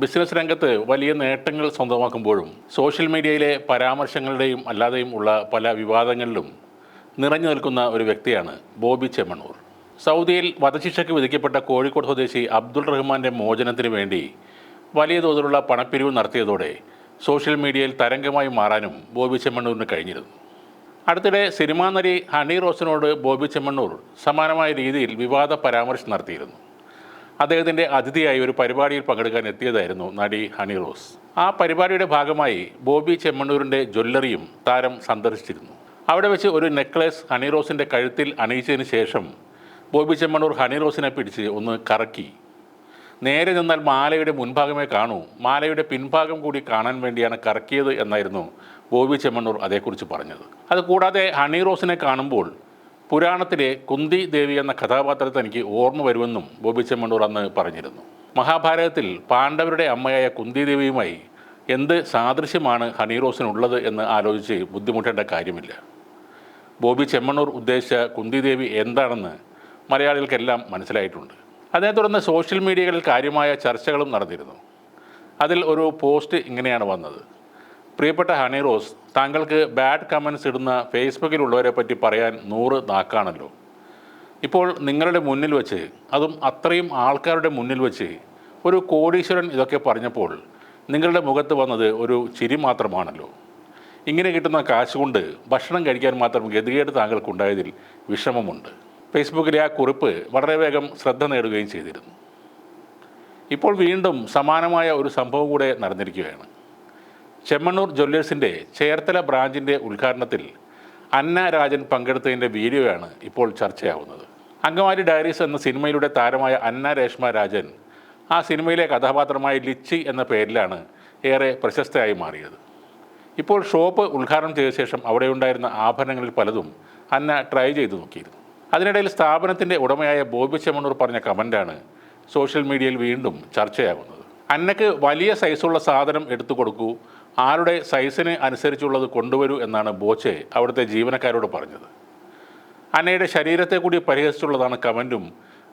Business രംഗത്ത് വലിയ നേട്ടങ്ങൾ സ്വന്തമാക്കുമ്പോഴും സോഷ്യൽ മീഡിയയിലെ പരാമർശങ്ങളുടെയും അല്ലാതെയും ഉള്ള പല വിവാദങ്ങളിലും നിറഞ്ഞു നിൽക്കുന്ന ഒരു വ്യക്തിയാണ് ബോബി ചെമ്മണ്ണൂർ സൗദിയിൽ വധശിക്ഷയ്ക്ക് വിധിക്കപ്പെട്ട കോഴിക്കോട് സ്വദേശി അബ്ദുൾ റഹ്മാന്റെ മോചനത്തിന് വേണ്ടി വലിയ തോതിലുള്ള പണപ്പിരിവ് നടത്തിയതോടെ സോഷ്യൽ മീഡിയയിൽ തരംഗമായി മാറാനും ബോബി ചെമ്മണ്ണൂരിന് കഴിഞ്ഞിരുന്നു. അടുത്തിടെ സിനിമാ നടി ഹണി റോസിനോട് ബോബി ചെമ്മണ്ണൂർ സമാനമായ രീതിയിൽ വിവാദ പരാമർശം നടത്തിയിരുന്നു. അദ്ദേഹത്തിന്റെ അതിഥിയായി ഒരു പരിപാടിയിൽ പങ്കെടുക്കാൻ എത്തിയതായിരുന്നു നടി ഹണി റോസ്. ആ പരിപാടിയുടെ ഭാഗമായി ബോബി ചെമ്മണ്ണൂരിന്റെ ജ്വല്ലറിയും താരം സന്ദർശിച്ചിരുന്നു. അവിടെ വെച്ച് ഒരു നെക്ലേസ് ഹണി റോസിന്റെ കഴുത്തിൽ അണിയിച്ചതിന് ശേഷം ബോബി ചെമ്മണ്ണൂർ ഹണി റോസിനെ പിടിച്ച് ഒന്ന് കറക്കി. നേരെ നിന്നാൽ മാലയുടെ മുൻഭാഗമേ കാണൂ. മാലയുടെ പിൻഭാഗം കൂടി കാണാൻ വേണ്ടിയാണ് കറക്കിയത് എന്നായിരുന്നു ബോബി ചെമ്മണ്ണൂർ അതേക്കുറിച്ച് പറഞ്ഞത്. അതുകൂടാതെ ഹണി റോസിനെ കാണുമ്പോൾ പുരാണത്തിലെ കുന്തി ദേവി എന്ന കഥാപാത്രത്തെ എനിക്ക് ഓർമ്മ വരുമെന്നും ബോബി ചെമ്മണ്ണൂർ അന്ന് പറഞ്ഞിരുന്നു. മഹാഭാരതത്തിൽ പാണ്ഡവരുടെ അമ്മയായ കുന്തി ദേവിയുമായി എന്ത് സാദൃശ്യമാണ് ഹണി റോസിനുള്ളത് എന്ന് ആലോചിച്ച് ബുദ്ധിമുട്ടേണ്ട കാര്യമില്ല. ബോബി ചെമ്മണ്ണൂർ ഉദ്ദേശിച്ച കുന്തി ദേവി എന്താണെന്ന് മലയാളികൾക്കെല്ലാം മനസ്സിലായിട്ടുണ്ട്. അതേ തുടർന്ന് സോഷ്യൽ മീഡിയകളിൽ കാര്യമായ ചർച്ചകളും നടന്നിരുന്നു. അതിൽ ഒരു പോസ്റ്റ് ഇങ്ങനെയാണ് വന്നത്. പ്രിയപ്പെട്ട ഹണി റോസ് താങ്കൾക്ക് ബാഡ് കമൻസ് ഇടുന്ന ഫേസ്ബുക്കിലുള്ളവരെ പറ്റി പറയാൻ നൂറ് നാക്കാണല്ലോ. ഇപ്പോൾ നിങ്ങളുടെ മുന്നിൽ വെച്ച് അതും അത്രയും ആൾക്കാരുടെ മുന്നിൽ വെച്ച് ഒരു കോടീശ്വരൻ ഇതൊക്കെ പറഞ്ഞപ്പോൾ നിങ്ങളുടെ മുഖത്ത് വന്നത് ഒരു ചിരി മാത്രമാണല്ലോ. ഇങ്ങനെ കിട്ടുന്ന കാശ് കൊണ്ട് ഭക്ഷണം കഴിക്കാൻ മാത്രം ഗതികേട് താങ്കൾക്കുണ്ടായതിൽ വിഷമമുണ്ട്. ഫേസ്ബുക്കിലെ ആ കുറിപ്പ് വളരെ വേഗം ശ്രദ്ധ നേടുകയും ചെയ്തിരുന്നു. ഇപ്പോൾ വീണ്ടും സമാനമായ ഒരു സംഭവം കൂടെ നടന്നിരിക്കുകയാണ്. ചെമ്മണ്ണൂർ ജ്വല്ലേഴ്സിന്റെ ചേർത്തല ബ്രാഞ്ചിന്റെ ഉദ്ഘാടനത്തിൽ അന്ന രാജൻ പങ്കെടുത്തതിന്റെ വീഡിയോയാണ് ഇപ്പോൾ ചർച്ചയാവുന്നത്. അങ്കമാലി ഡയറീസ് എന്ന സിനിമയിലൂടെ താരമായ അന്ന രേഷ്മ രാജൻ ആ സിനിമയിലെ കഥാപാത്രമായ ലിച്ചി എന്ന പേരിലാണ് ഏറെ പ്രശസ്തയായി മാറിയത്. ഇപ്പോൾ ഷോപ്പ് ഉദ്ഘാടനം ചെയ്ത ശേഷം അവിടെ ഉണ്ടായിരുന്ന ആഭരണങ്ങളിൽ പലതും അന്ന ട്രൈ ചെയ്തു നോക്കിയിരുന്നു. അതിനിടയിൽ സ്ഥാപനത്തിന്റെ ഉടമയായ ബോബി ചെമ്മണ്ണൂർ പറഞ്ഞ കമന്റാണ് സോഷ്യൽ മീഡിയയിൽ വീണ്ടും ചർച്ചയാകുന്നത് അന്നക്ക് വലിയ സൈസുള്ള സാധനം എടുത്തു കൊടുക്കൂ. ആരുടെ സൈസിന് അനുസരിച്ചുള്ളത് കൊണ്ടുവരൂ എന്നാണ് ബോച്ചെ അവിടുത്തെ ജീവനക്കാരോട് പറഞ്ഞത്. അന്നയുടെ ശരീരത്തെ കൂടി പരിഹസിച്ചുള്ളതാണ് കമന്റും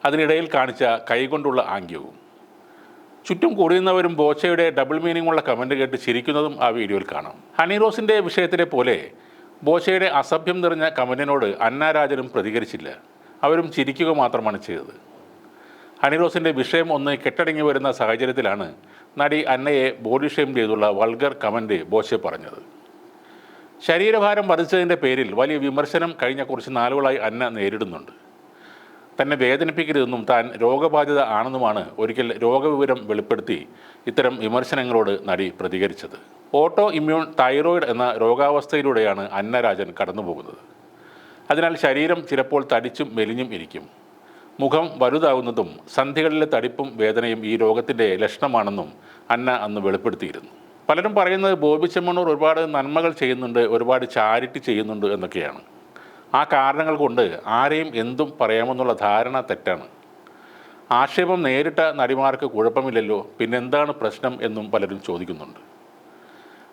അതിനിടയിൽ കാണിച്ച കൈകൊണ്ടുള്ള ആംഗ്യവും. ചുറ്റും കൂടിയുന്നവരും ബോച്ചയുടെ ഡബിൾ മീനിംഗ് ഉള്ള കമന്റ് കേട്ട് ചിരിക്കുന്നതും ആ വീഡിയോയിൽ കാണാം. ഹണി റോസിന്റെ വിഷയത്തിലെ പോലെ ബോച്ചയുടെ അസഭ്യം നിറഞ്ഞ കമന്റിനോട് അന്നാരാജനും പ്രതികരിച്ചില്ല. അവരും ചിരിക്കുക മാത്രമാണ് ചെയ്തത്. ഹണി റോസിന്റെ വിഷയം ഒന്ന് കെട്ടടങ്ങി വരുന്ന സാഹചര്യത്തിലാണ് നടി അന്നയെ ബോഡി ഷെയിം ചെയ്തുള്ള വൾഗർ കമന്റ് ബോഷെ പറഞ്ഞത്. ശരീരഭാരം വർദ്ധിച്ചതിന്റെ പേരിൽ വലിയ വിമർശനം കഴിഞ്ഞ കുറച്ച് നാളുകളായി അന്ന നേരിടുന്നുണ്ട്. തന്നെ വേദനിപ്പിക്കരുതെന്നും താൻ രോഗബാധിത ആണെന്നുമാണ് ഒരിക്കൽ രോഗവിവരം വെളിപ്പെടുത്തി ഇത്തരം വിമർശനങ്ങളോട് നടി പ്രതികരിച്ചത്. ഓട്ടോ ഇമ്മ്യൂൺ തൈറോയിഡ് എന്ന രോഗാവസ്ഥയിലൂടെയാണ് അന്നരാജൻ കടന്നുപോകുന്നത്. അതിനാൽ ശരീരം ചിലപ്പോൾ തടിച്ചും മെലിഞ്ഞും ഇരിക്കും. മുഖം വലുതാവുന്നതും സന്ധികളിലെ തടിപ്പും വേദനയും ഈ രോഗത്തിന്റെ ലക്ഷണമാണെന്നും അന്ന അന്ന് വെളിപ്പെടുത്തിയിരുന്നു. പലരും പറയുന്നത് ബോബി ചെമ്മണ്ണൂർ ഒരുപാട് നന്മകൾ ചെയ്യുന്നുണ്ട് ഒരുപാട് ചാരിറ്റി ചെയ്യുന്നുണ്ട് എന്നൊക്കെയാണ്. ആ കാരണങ്ങൾ കൊണ്ട് ആരെയും എന്തും പറയാമെന്നുള്ള ധാരണ തെറ്റാണ്. ആക്ഷേപം നേരിട്ട നടിമാർക്ക് കുഴപ്പമില്ലല്ലോ പിന്നെന്താണ് പ്രശ്നം എന്നും പലരും ചോദിക്കുന്നുണ്ട്.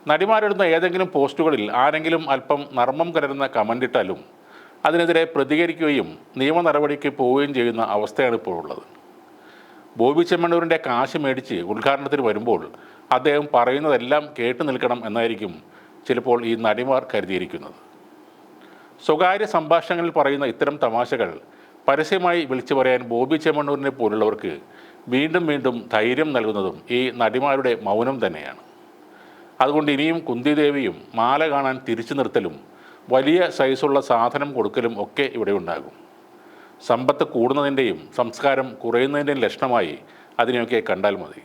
നടിമാരിടുന്ന ഏതെങ്കിലും പോസ്റ്റുകളിൽ ആരെങ്കിലും അല്പം നർമ്മം കലരുന്ന കമന്റ് ഇട്ടാലും അതിനെതിരെ പ്രതികരിക്കുകയും നിയമ നടപടിക്ക് പോവുകയും ചെയ്യുന്ന അവസ്ഥയാണ് ഇപ്പോൾ ഉള്ളത്. ബോബി ചെമ്മണ്ണൂരിന്റെ കാശ് മേടിച്ച് ഉദ്ഘാടനത്തിന് വരുമ്പോൾ അദ്ദേഹം പറയുന്നതെല്ലാം കേട്ടു നിൽക്കണം എന്നായിരിക്കും ചിലപ്പോൾ ഈ നടിമാർ കരുതിയിരിക്കുന്നത്. സ്വകാര്യ സംഭാഷണങ്ങളിൽ പറയുന്ന ഇത്തരം തമാശകൾ പരസ്യമായി വിളിച്ചു പറയാൻ ബോബി ചെമ്മണ്ണൂരിനെ പോലുള്ളവർക്ക് വീണ്ടും വീണ്ടും ധൈര്യം നൽകുന്നതും ഈ നടിമാരുടെ മൗനം തന്നെയാണ്. അതുകൊണ്ട് ഇനിയും കുന്തിദേവിയും മാല കാണാൻ തിരിച്ചു നിർത്തലും വലിയ സൈസുള്ള സാധനം കൊടുക്കലും ഒക്കെ ഇവിടെ ഉണ്ടാകും. സമ്പത്ത് കൂടുന്നതിന്റെയും സംസ്കാരം കുറയുന്നതിന്റെയും ലക്ഷണമായി അതിനെയൊക്കെ കണ്ടാൽ മതി.